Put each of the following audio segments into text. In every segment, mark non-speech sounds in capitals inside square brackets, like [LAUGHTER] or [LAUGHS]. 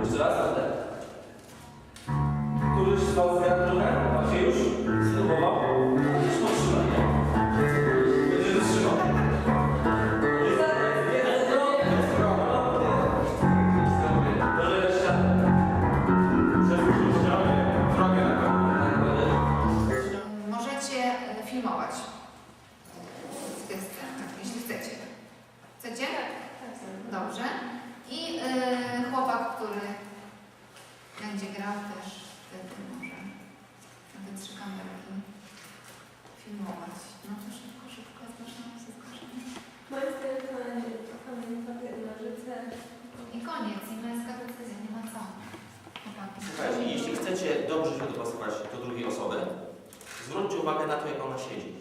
Jeszcze raz oddech. Któryś z Was jak trochę? Macie już? Spróbował? dopasować do drugiej osoby, zwróćcie uwagę na to, jak ona siedzi.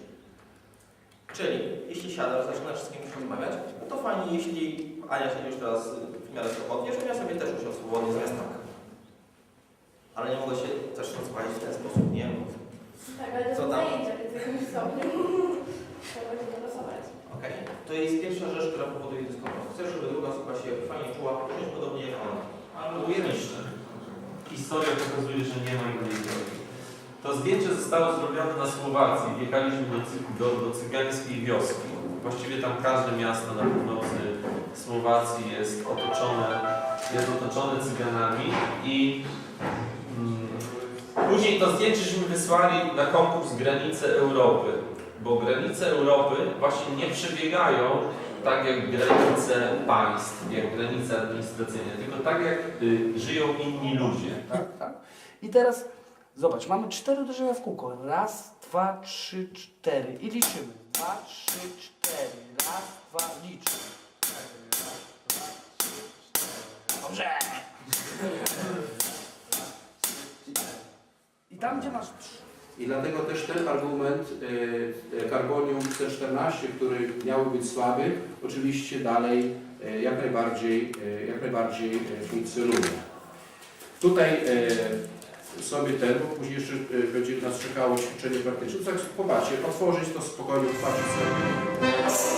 Czyli jeśli siadasz, zaczynasz z kimś rozmawiać, no to fajnie, jeśli Ania siedzi już teraz w miarę swobodnie, żebym ja sobie też usiadł swobodnie zamiast tak. Ale nie mogę się też rozwalić w ten sposób, nie? Tak, ale to Co tam? zajęcia, więc sobie. [LAUGHS] historia pokazuje, że nie ma innej drogi. To zdjęcie zostało zrobione na Słowacji. Wjechaliśmy do, do, do cygańskiej wioski. Właściwie tam każde miasto na północy Słowacji jest otoczone, jest otoczone cyganami i mm, później to zdjęcie żeśmy wysłali na konkurs Granice Europy, bo granice Europy właśnie nie przebiegają tak jak granice państw, jak granice administracyjne, tylko tak jak y, żyją inni ludzie. Tak, tak. I teraz zobacz, mamy cztery uderzenia w kółko. Raz, dwa, trzy, cztery. I liczymy. Dwa, trzy, cztery. Raz, dwa, cztery. Dobrze! I tam, gdzie masz trzy. I dlatego też ten argument e, e, Carbonium C14, który miał być słaby, oczywiście dalej e, jak najbardziej, jak najbardziej funkcjonuje. Tutaj sobie ten, bo później jeszcze będzie nas czekało ćwiczenie praktyczne. Tak, popatrzcie, otworzyć to spokojnie, otworzyć sobie.